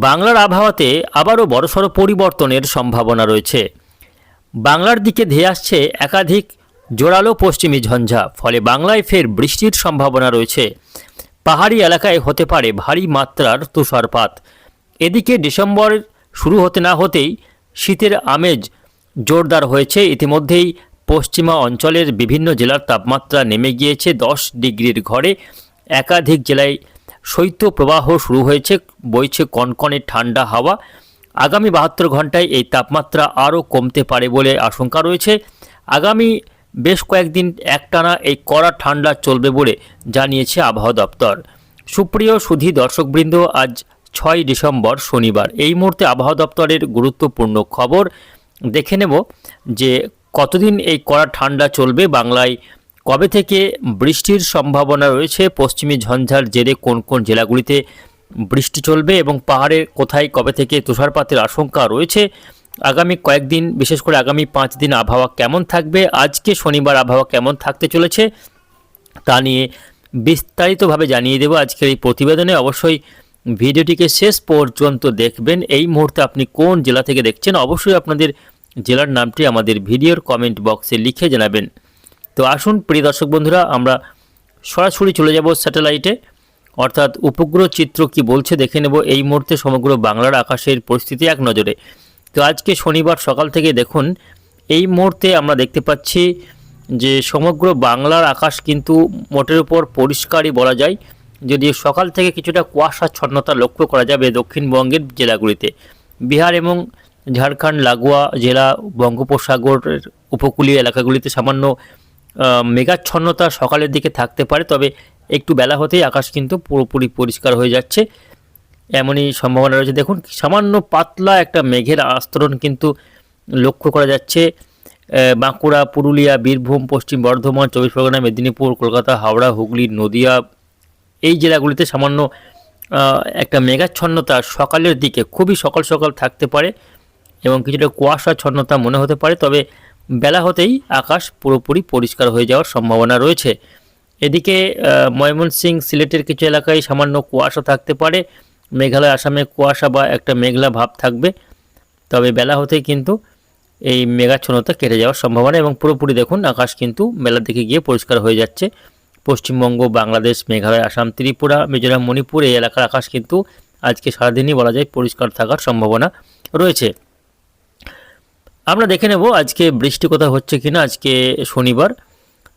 বাংলার আবহাওয়াতে আবারও বড়সড় পরিবর্তনের সম্ভাবনা রয়েছে। বাংলার দিকে ধেয়ে আসছে একাধিক জোরালো পশ্চিমী ঝঞ্ঝা, ফলে বাংলায় ফের বৃষ্টির সম্ভাবনা রয়েছে। পাহাড়ি এলাকায় হতে পারে ভারী মাত্রার তুষারপাত। এদিকে ডিসেম্বর শুরু হতে না হতেই শীতের আমেজ জোরদার হয়েছে। ইতিমধ্যেই পশ্চিমা অঞ্চলের বিভিন্ন জেলার তাপমাত্রা নেমে গিয়েছে। দশ ডিগ্রির ঘরে একাধিক জেলায় শৈত্যপ্রবাহ শুরু হয়েছে, বইছে কনকনে ঠান্ডা হাওয়া। আগামী বাহাত্তর ঘন্টায় এই তাপমাত্রা আরও কমতে পারে বলে আশঙ্কা রয়েছে। আগামী বেশ কয়েকদিন একটানা এই কড়া ঠান্ডা চলবে বলে জানিয়েছে আবহাওয়া দপ্তর। সুপ্রিয় সুধী দর্শকবৃন্দ, আজ ছয় ডিসেম্বর শনিবার। এই মুহূর্তে আবহাওয়া দপ্তরের গুরুত্বপূর্ণ খবর দেখে নেব যে কতদিন এই কড়া ঠান্ডা চলবে বাংলায় কবে থেকে বৃষ্টির সম্ভাবনা রয়েছে? পশ্চিমী ঝঞ্ঝার জেরে কোন কোন জেলাগুলিতে বৃষ্টি চলবে এবং পাহাড়ে কোথায়, কবে থেকে তুষারপাতের আশঙ্কা রয়েছে? আগামী কয়েকদিন, বিশেষ করে আগামী পাঁচ দিন আবহাওয়া কেমন থাকবে? আজকে শনিবার আবহাওয়া কেমন থাকতে চলেছে? তা নিয়ে বিস্তারিতভাবে জানিয়ে দেব আজকের এই প্রতিবেদনে। অবশ্যই ভিডিওটিকে শেষ পর্যন্ত দেখবেন। এই মুহূর্তে আপনি কোন জেলা থেকে দেখছেন? অবশ্যই আপনাদের জেলার নামটি আমাদের ভিডিওর কমেন্ট বক্সে লিখে জানাবেন। তো আসুন, প্রিয় দর্শক বন্ধুরা, আমরা সরাসরি চলে যাব স্যাটেলাইটে। অর্থাৎ উপগ্রহ চিত্র কি বলছে দেখে নেব। এই মুহূর্তে সমগ্র বাংলার আকাশের পরিস্থিতি এক নজরে। তো আজকে শনিবার সকাল থেকে দেখুন, এই মুহূর্তে আমরা দেখতে পাচ্ছি যে সমগ্র বাংলার আকাশ কিন্তু মোটের উপর পরিষ্কারই বলা যায়। যদি সকাল থেকে কিছুটা কুয়াশাচ্ছন্নতা লক্ষ্য করা যাবে দক্ষিণবঙ্গের জেলাগুলিতে। বিহার এবং ঝাড়খণ্ড, লাগোয়া জেলা, বঙ্গোপসাগরের উপকূলীয় এলাকাগুলিতে সামান্য মেঘাচ্ছন্নতা সকালের দিকে থাকতে পারে, তবে একটু বেলা হতেই আকাশ কিন্তু পুরোপুরি পরিষ্কার হয়ে যাচ্ছে। এমনই সম্ভাবনা রয়েছে। দেখুন, সামান্য পাতলা একটা মেঘের আস্তরণ কিন্তু লক্ষ্য করা যাচ্ছে। বাঁকুড়া, পুরুলিয়া, বীরভূম, পশ্চিম বর্ধমান, চব্বিশ পরগনা, মেদিনীপুর, কলকাতা, হাওড়া, হুগলি, নদিয়া এই জেলাগুলিতে সামান্য একটা মেঘাচ্ছন্নতা সকালের দিকে খুবই সকাল সকাল থাকতে পারে এবং কিছুটা কুয়াশাচ্ছন্নতা মনে হতে পারে। তবে বেলা হতেই আকাশ পুরোপুরি পরিষ্কার হয়ে যাওয়ার সম্ভাবনা রয়েছে। এদিকে ময়মনসিং সিলেটের কিছু এলাকায় সামান্য কুয়াশা থাকতে পারে। মেঘালয়, আসামে কুয়াশা বা একটা মেঘলা ভাব থাকবে। তবে বেলা হতেই কিন্তু এই মেঘাচ্ছন্নতা কেটে যাওয়ার সম্ভাবনা এবং পুরোপুরি দেখুন আকাশ কিন্তু বেলার দিকে গিয়ে পরিষ্কার হয়ে যাচ্ছে। পশ্চিমবঙ্গ, বাংলাদেশ, মেঘালয়, আসাম, ত্রিপুরা, মিজোরাম, মণিপুর এই এলাকার আকাশ কিন্তু আজকে সারাদিনই বলা যায় পরিষ্কার থাকার সম্ভাবনা রয়েছে। আমরা দেখে নেব আজকে বৃষ্টি কোথাও হচ্ছে কিনা, আজকে শনিবার।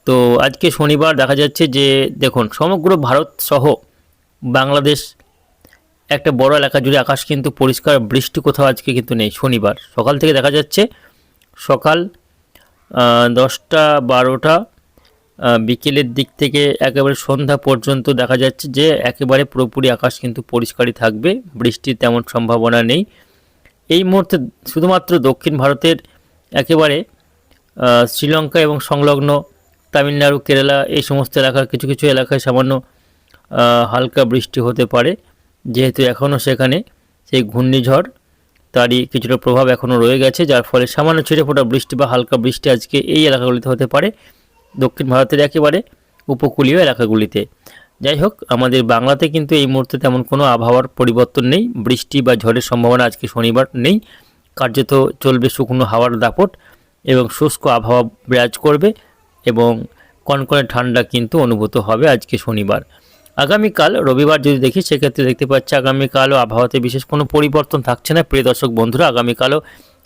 তো আজকে শনিবার দেখা যাচ্ছে যে, দেখুন, সমগ্র ভারত সহ বাংলাদেশ, একটা বড় এলাকা জুড়ে আকাশ কিন্তু পরিষ্কার, বৃষ্টি কোথাও আজকে কিন্তু নেই, শনিবার। সকাল থেকে দেখা যাচ্ছে, সকাল দশটা, বারোটা বিকেলের দিক থেকে একেবারে সন্ধ্যা পর্যন্ত দেখা যাচ্ছে যে, একেবারে পুরোপুরি আকাশ কিন্তু পরিষ্কারই থাকবে, বৃষ্টির তেমন সম্ভাবনা নেই। এই মুহূর্তে শুধুমাত্র দক্ষিণ ভারতের একেবারে শ্রীলঙ্কা এবং সংলগ্ন তামিলনাড়ু, কেরালা এই সমস্ত এলাকার কিছু কিছু এলাকায় সামান্য হালকা বৃষ্টি হতে পারে। যেহেতু এখনও সেখানে সেই ঘূর্ণিঝড় তারই কিছুটা প্রভাব এখনও রয়ে গেছে, যার ফলে সামান্য ছিটে ফোটা বৃষ্টি বা হালকা বৃষ্টি আজকে এই এলাকাগুলিতে হতে পারে। দক্ষিণ ভারতের একেবারে উপকূলীয় এলাকাগুলিতে। যাই হোক আমাদের বাংলাতে কিন্তু এই মুহূর্তে তেমন কোনো আবহাওয়ার পরিবর্তন নেই। বৃষ্টি বা ঝড়ের সম্ভাবনা আজকে শনিবার নেই। কার্যত চলবে শুকনো হাওয়ার দাপট এবং শুষ্ক আবহাওয়া বিরাজ করবে এবং কনকনে ঠান্ডা কিন্তু অনুভূত হবে আজকে শনিবার। আগামীকাল, রবিবার যদি দেখি, সেক্ষেত্রে দেখতে পাচ্ছি আগামীকালও আবহাওয়াতে বিশেষ কোনো পরিবর্তন থাকছে না। প্রিয় দর্শক বন্ধুরা, আগামীকালও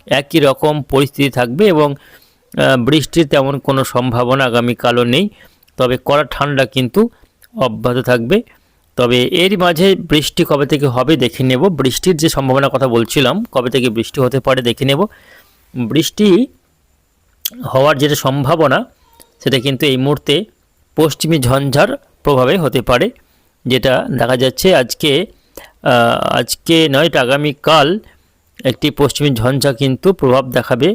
একই রকম পরিস্থিতি থাকবে এবং বৃষ্টির তেমন কোনো সম্ভাবনা আগামীকালও নেই। তবে কড়া ঠান্ডা কিন্তু অব্যাহত থাকবে। তবে এর মাঝে বৃষ্টি কবে থেকে হবে দেখে নেব। বৃষ্টির যে সম্ভাবনার কথা বলছিলাম, কবে থেকে বৃষ্টি হতে পারে দেখে নেব। বৃষ্টি হওয়ার যেটা সম্ভাবনা, সেটা কিন্তু এই মুহূর্তে পশ্চিমী ঝঞ্ঝার প্রভাবে হতে পারে, যেটা দেখা যাচ্ছে আজকে আজকে নয় আগামীকাল একটি পশ্চিমী ঝঞ্ঝা কিন্তু প্রভাব দেখাবে।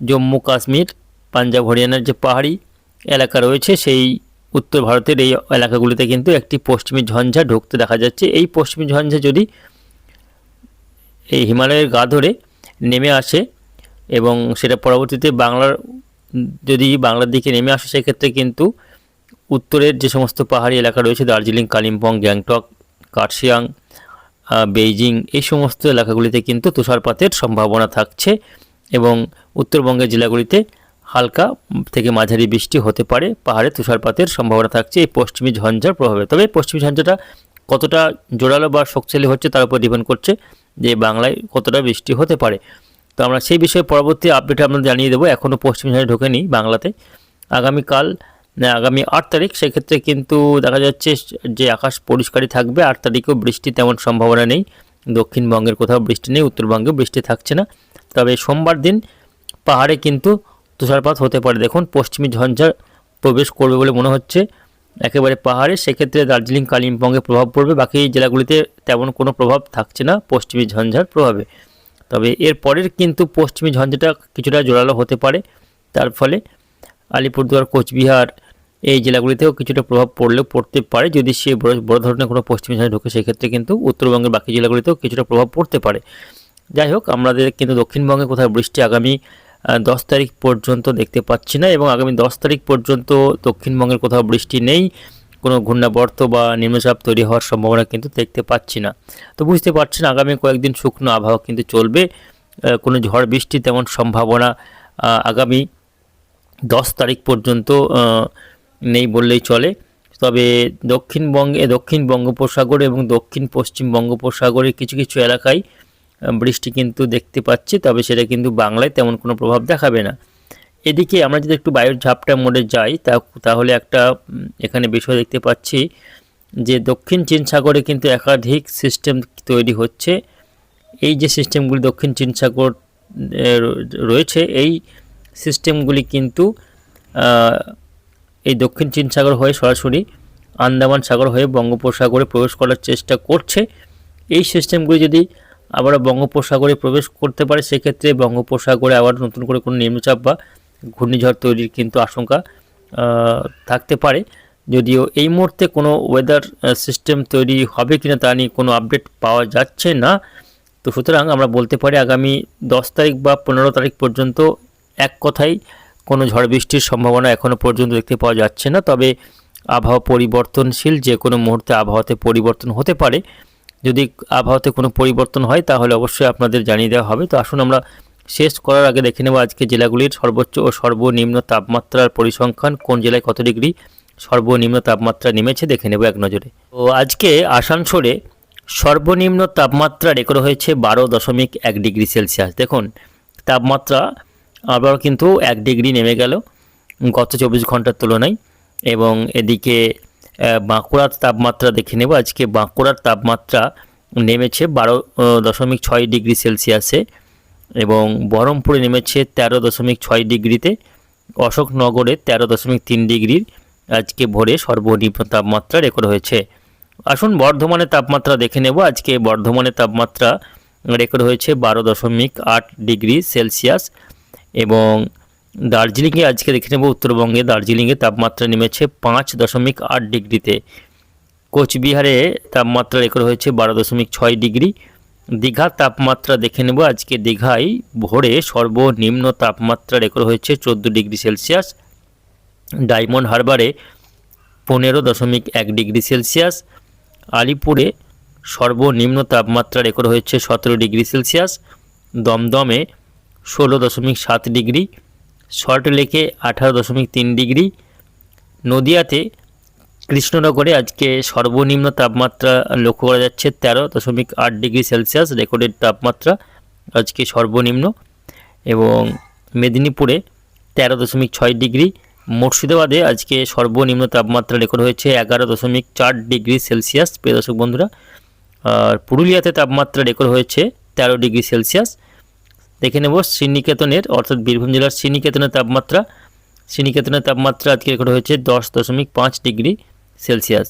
জম্মু কাশ্মীর পাঞ্জাব, হরিয়ানার যে পাহাড়ি এলাকা রয়েছে, সেই উত্তর ভারতের এই এলাকাগুলিতে কিন্তু একটি পশ্চিমী ঝঞ্ঝা ঢুকতে দেখা যাচ্ছে। এই পশ্চিমী ঝঞ্ঝা যদি এই হিমালয়ের গা ধরে নেমে আসে এবং সেটা পরবর্তীতে বাংলার যদি বাংলার দিকে নেমে আসে, সেক্ষেত্রে কিন্তু উত্তরের যে সমস্ত পাহাড়ি এলাকা রয়েছে, দার্জিলিং, কালিম্পং, গ্যাংটক, কার্শিয়াং বেইজিং, এই সমস্ত এলাকাগুলিতে কিন্তু তুষারপাতের সম্ভাবনা থাকছে এবং উত্তরবঙ্গের জেলাগুলিতে হালকা থেকে মাঝারি বৃষ্টি হতে পারে, পাহাড়ে তুষারপাতের সম্ভাবনা থাকছে, এই পশ্চিমী ঝঞ্ঝার প্রভাবে। তবে পশ্চিমী ঝঞ্ঝাটা কতটা জোরালো বা শক্তিশালী হচ্ছে তার উপর ডিপেন্ড করছে যে বাংলায় কতটা বৃষ্টি হতে পারে। তো আমরা সেই বিষয়ে পরবর্তী আপডেট আপনাদের জানিয়ে দেবো এখনও পশ্চিমী ঝঞ্ঝা ঢোকেনি বাংলাতে। আগামীকাল আগামী আট তারিখ, সেক্ষেত্রে কিন্তু দেখা যাচ্ছে যে আকাশ পরিষ্কারই থাকবে, আট তারিখেও বৃষ্টি তেমন সম্ভাবনা নেই। দক্ষিণবঙ্গের কোথাও বৃষ্টি নেই উত্তরবঙ্গে বৃষ্টি থাকছে না। তবে সোমবার দিন পাহাড়ে কিন্তু তুষারপাত হতে পারে। দেখুন, পশ্চিমী ঝঞ্ঝা প্রবেশ করবে বলে মনে হচ্ছে। একেবারে পাহাড়ে, সেক্ষেত্রে দার্জিলিং, কালিম্পংয়ে প্রভাব পড়বে। বাকি জেলাগুলিতে তেমন কোনো প্রভাব থাকছে না পশ্চিমী ঝঞ্ঝার প্রভাবে। তবে এর পরের কিন্তু পশ্চিমী ঝঞ্ঝাটা কিছুটা জোরালো হতে পারে। তার ফলে আলিপুরদুয়ার, কোচবিহার এই জেলাগুলিতেও কিছুটা প্রভাব পড়লেও পড়তে পারে। যদি সে বড় বড় ধরনের কোনো পশ্চিমী ঝঞ্ঝা ঢোকে, সেক্ষেত্রে কিন্তু উত্তরবঙ্গের বাকি জেলাগুলিতেও কিছুটা প্রভাব পড়তে পারে। যাই হোক, আমাদের কিন্তু দক্ষিণবঙ্গে কোথাও বৃষ্টি আগামী দশ তারিখ পর্যন্ত দেখতে পাচ্ছি না এবং আগামী দশ তারিখ পর্যন্ত দক্ষিণবঙ্গের কোথাও বৃষ্টি নেই, কোনো ঘূর্ণাবর্ত বা নিম্নচাপ তৈরি হওয়ার সম্ভাবনা কিন্তু দেখতে পাচ্ছি না। তো বুঝতে পারছেন আগামী কয়েকদিন শুকনো আবহাওয়া কিন্তু চলবে কোনো ঝড়, বৃষ্টি তেমন সম্ভাবনা আগামী দশ তারিখ পর্যন্ত নেই বললেই চলে। তবে দক্ষিণবঙ্গে, দক্ষিণ বঙ্গোপসাগর এবং দক্ষিণ পশ্চিম বঙ্গোপসাগরের কিছু কিছু এলাকায় বৃষ্টি কিন্তু দেখতে পাচ্ছি, তবে সেটা কিন্তু বাংলায় তেমন কোনো প্রভাব দেখাবে না। এদিকে আমরা যদি একটু বায়ুর ঝাপটা মোড়ে যাই, তা তাহলে একটা এখানে বিষয় দেখতে পাচ্ছি যে দক্ষিণ চীন সাগরে কিন্তু একাধিক সিস্টেম তৈরি হচ্ছে। এই যে সিস্টেমগুলি দক্ষিণ চীন সাগর রয়েছে, এই সিস্টেমগুলি কিন্তু এই দক্ষিণ চীন সাগর হয়ে সরাসরি আন্দামান সাগর হয়ে বঙ্গোপসাগরে প্রবেশ করার চেষ্টা করছে। এই সিস্টেমগুলি যদি আবার বঙ্গোপসাগরে প্রবেশ করতে পারে, সেক্ষেত্রে বঙ্গোপসাগরে আবার নতুন করে কোনো নিম্নচাপ বা ঘূর্ণিঝড় তৈরির কিন্তু আশঙ্কা থাকতে পারে। যদিও এই মুহূর্তে কোনো ওয়েদার সিস্টেম তৈরি হবে কিনা তা নিয়ে কোনো আপডেট পাওয়া যাচ্ছে না। তো সুতরাং আমরা বলতে পারি আগামী দশ তারিখ বা পনেরো তারিখ পর্যন্ত এক কথায় কোনো ঝড় বৃষ্টির সম্ভাবনা এখনও পর্যন্ত দেখতে পাওয়া যাচ্ছে না। তবে আবহাওয়া পরিবর্তনশীল যে কোনো মুহূর্তে আবহাওয়াতে পরিবর্তন হতে পারে। যদি আবহাওয়াতে কোনো পরিবর্তন হয়, তাহলে অবশ্যই আপনাদের জানিয়ে দেওয়া হবে। তো আসুন আমরা শেষ করার আগে দেখে নেব আজকে জেলাগুলির সর্বোচ্চ ও সর্বনিম্ন তাপমাত্রার পরিসংখ্যান। কোন জেলায় কত ডিগ্রি সর্বনিম্ন তাপমাত্রা নেমেছে, দেখে নেব এক নজরে। তো আজকে আসানসোলে সর্বনিম্ন তাপমাত্রা রেকর্ড হয়েছে বারো দশমিক এক ডিগ্রি সেলসিয়াস। দেখুন, তাপমাত্রা আবার কিন্তু এক ডিগ্রি নেমে গেল গত চব্বিশ ঘণ্টার তুলনায় এবং এদিকে বাঁকুড়ার তাপমাত্রা দেখে নেব। আজকে বাঁকুড়ার তাপমাত্রা নেমেছে বারো দশমিক ছয় ডিগ্রি সেলসিয়াসে এবং বহরমপুরে নেমেছে তেরো দশমিক ছয় ডিগ্রিতে। অশোকনগরে তেরো দশমিক তিন ডিগ্রির আজকে ভোরে সর্বনিম্ন তাপমাত্রা রেকর্ড হয়েছে। আসুন বর্ধমানের তাপমাত্রা দেখে নেব। আজকে বর্ধমানের তাপমাত্রা রেকর্ড হয়েছে বারো দশমিক আট ডিগ্রি সেলসিয়াস এবং দার্জিলিংয়ে আজকে দেখে নেব উত্তরবঙ্গে দার্জিলিংয়ে তাপমাত্রা নেমেছে পাঁচ দশমিক আট ডিগ্রিতে। কোচবিহারে তাপমাত্রা রেকর্ড হয়েছে বারো দশমিক ছয় ডিগ্রি। দীঘার তাপমাত্রা দেখে নেব আজকে দীঘায় ভোরে সর্বনিম্ন তাপমাত্রা রেকর্ড হয়েছে চোদ্দ ডিগ্রি সেলসিয়াস। ডায়মন্ড হারবারে পনেরো দশমিক এক ডিগ্রি সেলসিয়াস। আলিপুরে সর্বনিম্ন তাপমাত্রা রেকর্ড হয়েছে সতেরো ডিগ্রি সেলসিয়াস। দমদমে ষোলো দশমিক সাত ডিগ্রি। সল্ট লেকে আঠারো দশমিক তিন ডিগ্রি। নদিয়াতে কৃষ্ণনগরে আজকে সর্বনিম্ন তাপমাত্রা লক্ষ্য করা যাচ্ছে তেরো দশমিক আট ডিগ্রি সেলসিয়াস, রেকর্ডেড তাপমাত্রা আজকে সর্বনিম্ন। এবং মেদিনীপুরে তেরো দশমিক ছয় ডিগ্রি। মুর্শিদাবাদে আজকে সর্বনিম্ন তাপমাত্রা রেকর্ড হয়েছে এগারো দশমিক চার ডিগ্রি সেলসিয়াস। প্রিয় দর্শক বন্ধুরা, আর পুরুলিয়াতে তাপমাত্রা রেকর্ড হয়েছে তেরো ডিগ্রি সেলসিয়াস। দেখে নেব শ্রীনিকেতনের, অর্থাৎ বীরভূম জেলার শ্রীনিকেতনের তাপমাত্রা। শ্রীনিকেতনের তাপমাত্রা আজকে রেকর্ড হয়েছে দশ দশমিক পাঁচ ডিগ্রি সেলসিয়াস।